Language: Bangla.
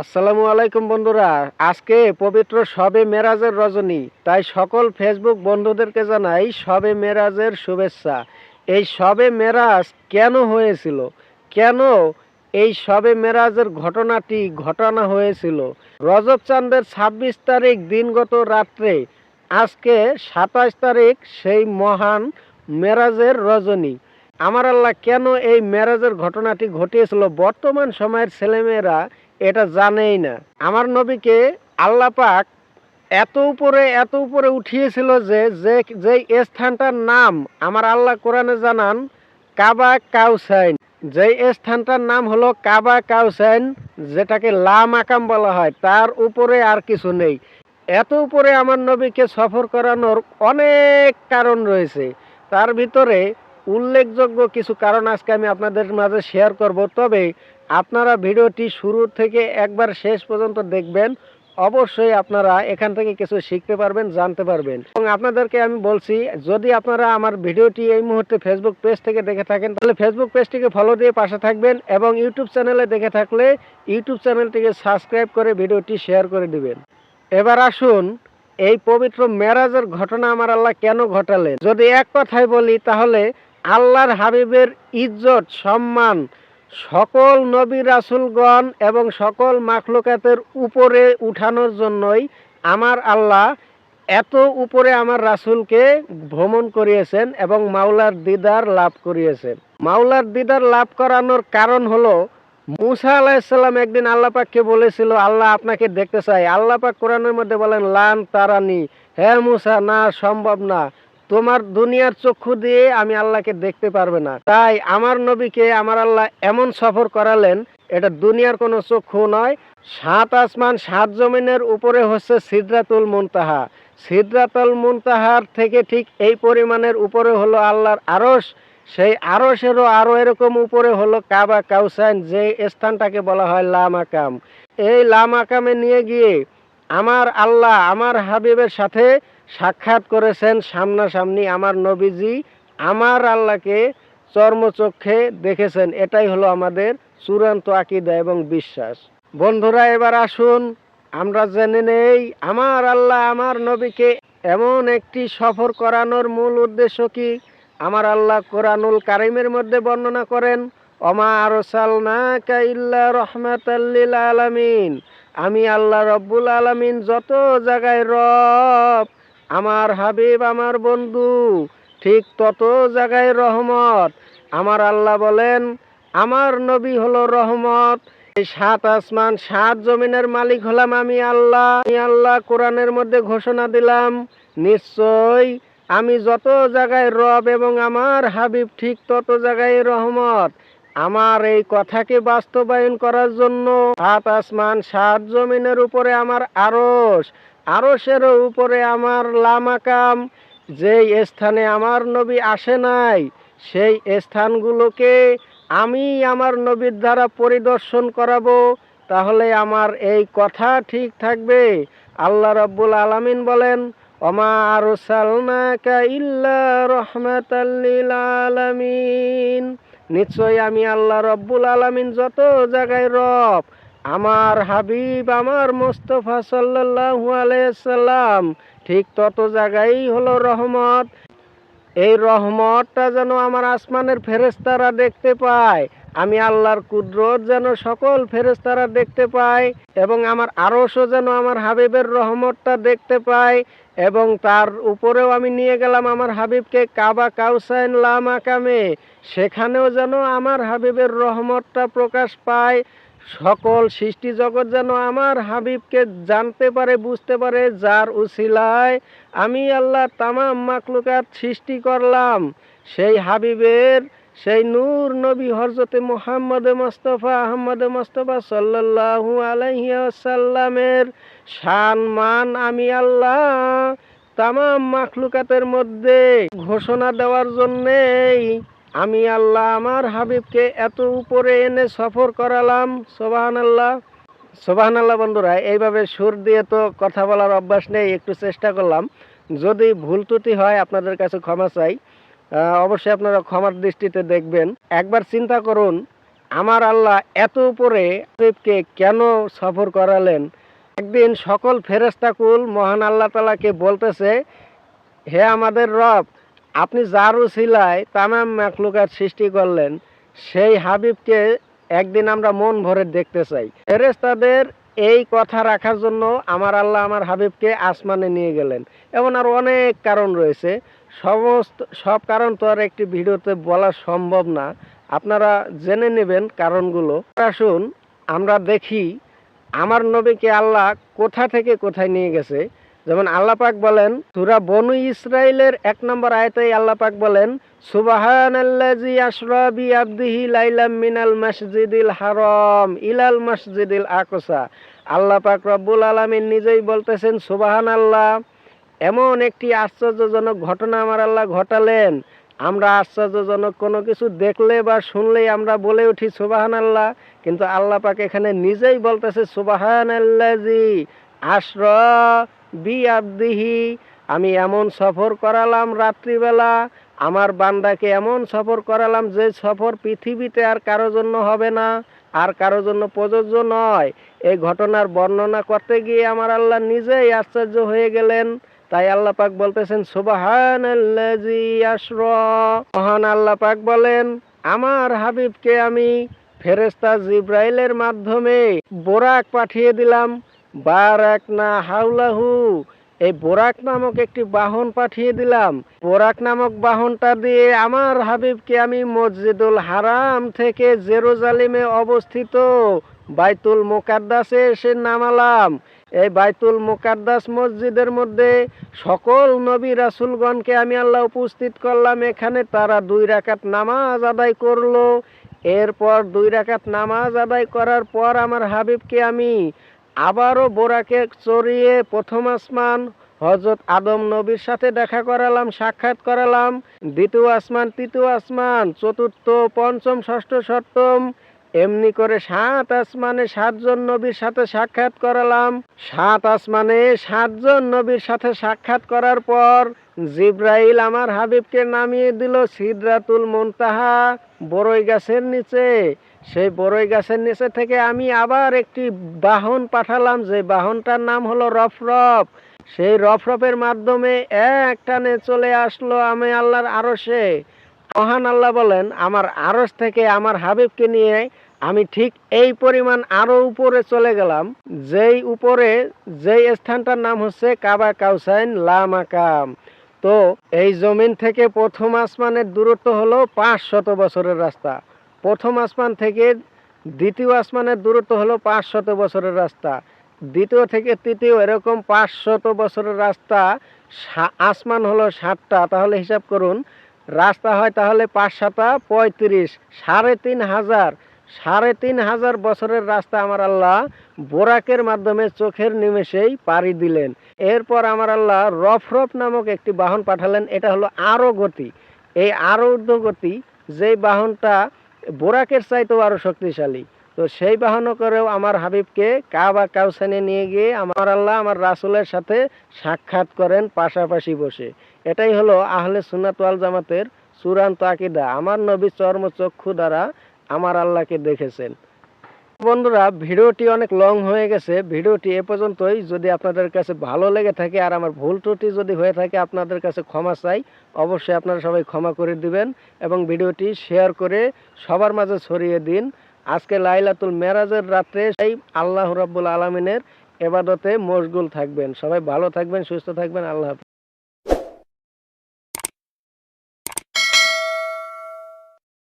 আসসালামু আলাইকুম বন্ধুরা। আজকে পবিত্র শবে মেরাজের রজনী। তাই সকল ফেসবুক বন্ধুদেরকে জানাই শবে মেরাজের শুভেচ্ছা। এই সবে মেরাজ কেন হয়েছিল? কেন এই সবে মেরাজের ঘটনাটি ঘটনা হয়েছিল? রজব চাঁদের ছাব্বিশ তারিখ দিনগত রাত্রে, আজকে সাতাশ তারিখ সেই মহান মেরাজের রজনী। আমার আল্লাহ কেন এই মেরাজের ঘটনাটি ঘটিয়েছিল? বর্তমান সময়ের ছেলেমেয়েরা এটা জানেই না। আমার নবীকে আল্লাহ পাক এত উপরে এত উপরে উঠিয়েছিল যে যে যেই স্থানটার নাম আমার আল্লাহ কোরআনে জানান, কাবা কাউসাইন। যেই স্থানটার নাম হলো কাবা কাউসাইন, যেটাকে লাম আকাম বলা হয়, তার উপরে আর কিছু নেই। এত উপরে আমার নবীকে সফর করানোর অনেক কারণ রয়েছে। তার ভিতরে উল্লেখযোগ্য কিছু কারণ আজকে আমি আপনাদের মাঝে শেয়ার করব। তবে আপনারা ভিডিওটি শুরু থেকে একবার শেষ পর্যন্ত দেখবেন। অবশ্যই আপনারা এখান থেকে কিছু শিখতে পারবেন, জানতে পারবেন। এবং আপনাদেরকে আমি বলছি, যদি আপনারা আমার ভিডিওটি এই মুহূর্তে ফেসবুক পেজ থেকে দেখে থাকেন, তাহলে ফেসবুক পেজটিকে ফলো দিয়ে পাশে থাকবেন এবং ইউটিউব চ্যানেলে দেখে থাকলে ইউটিউব চ্যানেলটিকে সাবস্ক্রাইব করে ভিডিওটি শেয়ার করে দিবেন। এবার আসুন, এই পবিত্র মেরাজের ঘটনা আমার আল্লাহ কেন ঘটালেন? যদি এক কথায় বলি, তাহলে আল্লাহর হাবিবের ইজ্জত, সম্মান সকল নবী রাসুলগণ এবং সকল মাখলুকাতের উপরে উঠানোর জন্যই আমার আল্লাহ এত উপরে আমার রাসুলকে ভ্রমণ করিয়েছেন এবং মাওলার দিদার লাভ করিয়েছেন। মাওলার দিদার লাভ করানোর কারণ হলো, মুসা আলাহিসাল্লাম একদিন আল্লাহ পাককে বলেছিল, আল্লাহ আপনাকে দেখতে চাই। আল্লাহ পাক কোরআনের মধ্যে বলেন, লান তারানি। হ্যাঁ মুসা, না, সম্ভব না। তোমার দুনিয়ার চক্ষু দিয়ে আমি আল্লাহকে দেখতে পারবে না। তাই আমার নবীকে আমার আল্লাহ এমন সফর করালেন, এটা দুনিয়ার কোনো চক্ষু নয়। সাত আসমান, সাত জমিনের উপরে হচ্ছে সিদ্রাতুল মুনতাহা। সিদ্রাতুল মুনতাহার থেকে ঠিক এই পরিমাণের উপরে হলো আল্লাহর আরশ। সেই আরশেরও আরও এরকম উপরে হলো কাবা, কাউসাইন, যে স্থানটাকে বলা হয় লামাকাম। এই লামাকামে নিয়ে গিয়ে আমার আল্লাহ, আমার হাবিবের সাথে সাক্ষাৎ করেছেন সামনাসামনি আমার নবীজি, আমার আল্লাহকে চর্মচক্ষে দেখেছেন। এটাই হলো আমাদের চূড়ান্ত আকিদা এবং বিশ্বাস। বন্ধুরা, এবার আসুন, আমরা জেনে নেই, আমার আল্লাহ, আমার নবীকে এমন একটি সফর করানোর মূল উদ্দেশ্য কি? আমার আল্লাহ কোরআনুল কারিমের মধ্যে বর্ণনা করেন অমা আরসালনাকা ইল্লা রহমাতাল্লিল আলামিন। আমি আল্লাহ রব্বুল আলামিন যত জায়গায় রব আমার হাবিব, আমার বন্ধু, ঠিক তত জায়গায় রহমত। আমার আল্লাহ বলেন, আমার নবী হলো রহমত। সাত আসমান, সাত জমিনের মালিক হলাম আমি আল্লাহ। আমি আল্লাহ কোরআনের মধ্যে ঘোষণা দিলাম নিশ্চয় আমি যত জায়গায় রব এবং আমার হাবিব ঠিক তত জায়গায় রহমত। আমার এই কথাকে বাস্তবায়ন করার জন্য সাত আসমান, সাত জমিনের উপরে আমার আরস আরসেরও উপরে আমার লামাকাম, যেই স্থানে আমার নবী আসে নাই, সেই স্থানগুলোকে আমি আমার নবীর দ্বারা পরিদর্শন করাবো, তাহলে আমার এই কথা ঠিক থাকবে। আল্লাহ রব্বুল আলামিন বলেন অমা আরসালনাকা ইল্লা রহমাতাল্লিল আলামিন। নিশ্চয় আমি আল্লাহ রব্বুল আলামিন যত জায়গায় রব আমার হাবিব, আমার মোস্তফা সাল্লাল্লাহু আলাইসাল্লাম ঠিক তত জায়গায় হলো রহমত। এই রহমতটা যেন আমার আসমানের ফেরেস্তারা দেখতে পায়, আমি আল্লাহর কুদরত যেন সকল ফেরেস্তারা দেখতে পায়, এবং আমার আরশও যেন আমার হাবিবের রহমতটা দেখতে পায়, এবং তার উপরেও আমি নিয়ে গেলাম আমার হাবিবকে কাবা কাউসাইন লামাকামে সেখানেও যেন আমার হাবিবের রহমতটা প্রকাশ পায়। সকল সৃষ্টি জগৎ যেন আমার হাবিবকে জানতে পারে, বুঝতে পারে, যার উসিলায় আমি আল্লাহ তামাম মাকলুকাত সৃষ্টি করলাম। সেই হাবিবের, সেই নূর নবী হরজতে মোহাম্মদ মোস্তফা আহমদ মোস্তফা সাল্লাল্লাহু আলাইহি আসাল্লামের শান মান আমি আল্লাহ তামাম মাখলুকাতের মধ্যে ঘোষণা দেওয়ার জন্যেই আমি আল্লাহ আমার হাবিবকে এত উপরে এনে সফর করালাম সোবাহান আল্লাহ সোবাহান আল্লাহ বন্ধুরা, এইভাবে সুর দিয়ে তো কথা বলার অভ্যাস নেই, একটু চেষ্টা করলাম। যদি ভুল ত্রুটি হয়, আপনাদের কাছে ক্ষমা চাই। অবশ্যই আপনারা ক্ষমার দৃষ্টিতে দেখবেন। একবার চিন্তা করুন, আমার আল্লাহ এত উপরে হাবিবকে কেন সফর করালেন? একদিন সকল ফেরেস্তাকুল মহান আল্লাহ তালাকে বলতেছে, হে আমাদের রব আপনি যার উসিলায় তামাম মাকলুকাত সৃষ্টি করলেন, সেই হাবিবকে একদিন আমরা মন ভরে দেখতে চাই। ফেরেস্তাদের এই কথা রাখার জন্য আমার আল্লাহ আমার হাবিবকে আসমানে নিয়ে গেলেন। এমন আর অনেক কারণ রয়েছে। সমস্ত, সব কারণ তো আর একটি ভিডিওতে বলা সম্ভব না। আপনারা জেনে নেবেন কারণগুলো। আসুন, আমরা দেখি, আমার নবীকে আল্লাহ কোথা থেকে কোথায় নিয়ে গেছে? যেমন আল্লাহ বলেন, সুরা বনু ইসরাইলের এক নম্বর আয়তাই আল্লাহ পাক বলেন সুবাহানাল্লাজি আশরা বি আবদিহি লাইলাম মিনাল মসজিদিল হারাম ইলাল মসজিদিল আকসা। আল্লাহ পাক রব্বুল আলামিন নিজেই বলতেছেন সুবাহান আল্লাহ এমন একটি আশ্চর্যজনক ঘটনা আমার আল্লাহ ঘটালেন। আমরা আশ্চর্যজনক কোনো কিছু দেখলে বা শুনলেই আমরা বলে উঠি সুবাহান আল্লাহ কিন্তু আল্লাহ এখানে নিজেই বলতেছে সুবাহান আল্লাজি আশ্রা বি আবদিহি আমি এমন সফর করালাম রাত্রিবেলা, আমার বান্দাকে এমন সফর করালাম যে সফর পৃথিবীতে আর কারও জন্য হবে না, আর কারও জন্য প্রযোজ্য নয়। এই ঘটনার বর্ণনা করতে গিয়ে আমার আল্লাহ নিজেই আশ্চর্য হয়ে গেলেন। তাই আল্লাহ পাক বলতেছেন সুবাহান মহান আল্লাহ পাক বলেন, আমার হাবিবকে আমি ফেরেস্তা জিব্রাইলের মাধ্যমে বোরাক পাঠিয়ে দিলাম। বারাক না হাউলাহু এই বোরাক নামক একটি বাহন পাঠিয়ে দিলাম। বোরাক নামক বাহনটা দিয়ে আমার হাবিবকে আমি মসজিদুল হারাম থেকে জেরুজালিমে অবস্থিত বাইতুল মোকাদ্দাসে এসে নামালাম। এই বাইতুল মোকাদ্দাস মসজিদের মধ্যে সকল নবী রাসুলগণকে আমি আল্লাহ উপস্থিত করলাম। এখানে তারা দুই রাকাত নামাজ আদায় করল। এরপর দুই রাকাত নামাজ আদায় করার পর আমার হাবিবকে আমি আবারও বোরাকে চড়িয়ে প্রথম আসমান হজরত আদম নবীর সাথে দেখা করালাম, সাক্ষাৎ করালাম। দ্বিতীয় আসমান, তৃতীয় আসমান, চতুর্থ, পঞ্চম, ষষ্ঠ, সপ্তম, এমনি করে সাত আসমানে সাতজন নবীর সাথে সাক্ষাৎ করালাম। সাত আসমানে সাতজন নবীর সাথে সাক্ষাৎ করার পর জিব্রাইল আমার হাবিবকে নামিয়ে দিল সিদরাতুল মুনতাহা বড়ই গাছের নিচে। সেই বড়ই গাছের নিচে থেকে আমি আবার একটি বাহন পাঠালাম, যে বাহনটার নাম হলো রফরফ। সেই রফরফের মাধ্যমে এক টানে চলে আসলো আমি আল্লাহর আরশে। মহান আল্লাহ বলেন, আমার আরশ থেকে আমার হাবিবকে নিয়ে আমি ঠিক এই পরিমাণ আরও উপরে চলে গেলাম, যেই উপরে, যেই স্থানটার নাম হচ্ছে কাবা কাউসাইন লামাকাম। তো এই জমিন থেকে প্রথম আসমানের দূরত্ব হলো পাঁচ শত বছরের রাস্তা। প্রথম আসমান থেকে দ্বিতীয় আসমানের দূরত্ব হলো পাঁচ শত বছরের রাস্তা। দ্বিতীয় থেকে তৃতীয় এরকম পাঁচ শত বছরের রাস্তা আসমান হলো সাতটা তাহলে হিসাব করুন, রাস্তা হয় তাহলে পাঁচ সাতা পঁয়ত্রিশ, সাড়ে তিন হাজার। সাড়ে তিন হাজার বছরের রাস্তা আমার আল্লাহ বোরাকের মাধ্যমে চোখের নিমেষেই পাড়ি দিলেন। এরপর আমার আল্লাহ রফরফ নামক একটি বাহন পাঠালেন, এটা হলো আরও গতি। এই আরও ঊর্ধ্বগতি, যেই বাহনটা বোরাকের চাইতেও আরও শক্তিশালী। তো সেই বাহন করেও আমার হাবিবকে কাবা কাউসানে নিয়ে গিয়ে আমার আল্লাহ আমার রাসুলের সাথে সাক্ষাৎ করেন পাশাপাশি বসে। এটাই হলো আহলে সুনাতওয়াল জামাতের চূড়ান্ত আকিদা। আমার নবী চর্মচক্ষু দ্বারা আমার আল্লাহকে দেখেছেন। বন্ধুরা, ভিডিওটি অনেক লং হয়ে গেছে। ভিডিওটি এ পর্যন্তই। যদি আপনাদের কাছে ভালো লেগে থাকে আর আমার ভুল ত্রুটি যদি হয়ে থাকে, আপনাদের কাছে ক্ষমা চাই। অবশ্যই আপনারা সবাই ক্ষমা করে দিবেন এবং ভিডিওটি শেয়ার করে সবার মাঝে ছড়িয়ে দিন। আজকে লাইলাতুল মেরাজের রাত্রে সেই আল্লাহ রাব্বুল আলমিনের এবাদতে মশগুল থাকবেন। সবাই ভালো থাকবেন, সুস্থ থাকবেন। আল্লাহ।